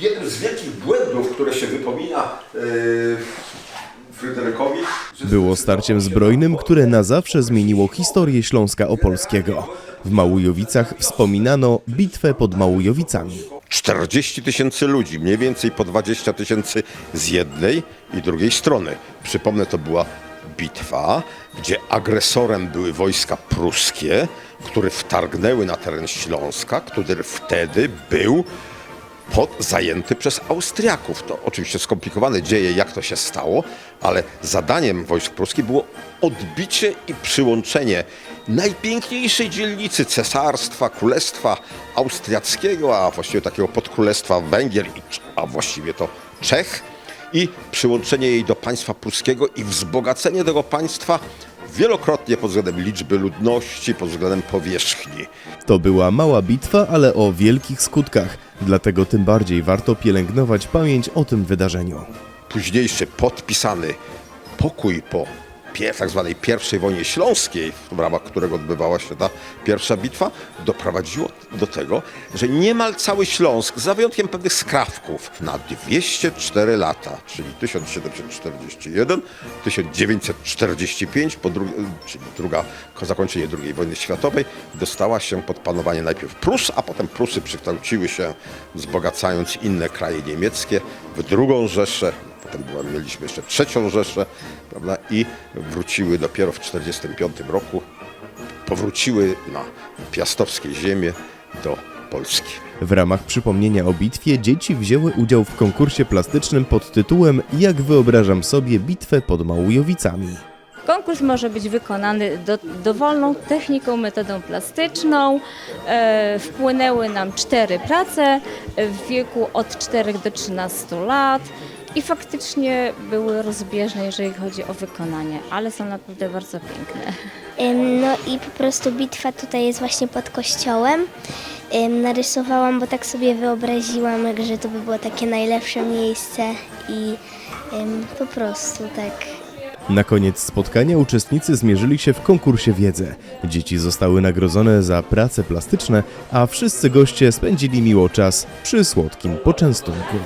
Jeden z wielkich błędów, które się wypomina yy, Fryderykowi... Było starciem zbrojnym, które na zawsze zmieniło historię Śląska Opolskiego. W Małujowicach wspominano bitwę pod Małujowicami. 40 tysięcy ludzi, mniej więcej po 20 tysięcy z jednej i drugiej strony. Przypomnę, to była bitwa, gdzie agresorem były wojska pruskie, które wtargnęły na teren Śląska, który wtedy był pod, zajęty przez Austriaków. To oczywiście skomplikowane dzieje, jak to się stało, ale zadaniem wojsk pruskich było odbicie i przyłączenie najpiękniejszej dzielnicy cesarstwa, królestwa austriackiego, a właściwie takiego podkrólestwa Węgier, a właściwie to Czech, i przyłączenie jej do państwa pruskiego i wzbogacenie tego państwa wielokrotnie pod względem liczby ludności, pod względem powierzchni. To była mała bitwa, ale o wielkich skutkach, dlatego tym bardziej warto pielęgnować pamięć o tym wydarzeniu. późniejszy podpisany pokój po tak zwanej pierwszej wojnie śląskiej, w ramach którego odbywała się ta pierwsza bitwa, doprowadziło do tego, że niemal cały Śląsk, za wyjątkiem pewnych skrawków, na 204 lata, czyli 1741, 1945, po dru- czyli druga, zakończenie II wojny światowej, dostała się pod panowanie najpierw Prus, a potem Prusy przykształciły się, wzbogacając inne kraje niemieckie w drugą Rzeszę, potem była, mieliśmy jeszcze trzecią Rzeszę, prawda, i wróciły dopiero w 1945 roku, powróciły na piastowskie ziemie do Polski. W ramach przypomnienia o bitwie dzieci wzięły udział w konkursie plastycznym pod tytułem Jak wyobrażam sobie bitwę pod Małujowicami. Konkurs może być wykonany do, dowolną techniką, metodą plastyczną. E, wpłynęły nam cztery prace w wieku od 4 do 13 lat i faktycznie były rozbieżne, jeżeli chodzi o wykonanie, ale są naprawdę bardzo piękne. Ym, No i po prostu bitwa tutaj jest właśnie pod kościołem. Ym, Narysowałam, bo tak sobie wyobraziłam, że to by było takie najlepsze miejsce i ym, po prostu tak. Na koniec spotkania uczestnicy zmierzyli się w konkursie wiedzy. Dzieci zostały nagrodzone za prace plastyczne, a wszyscy goście spędzili miło czas przy słodkim poczęstunku.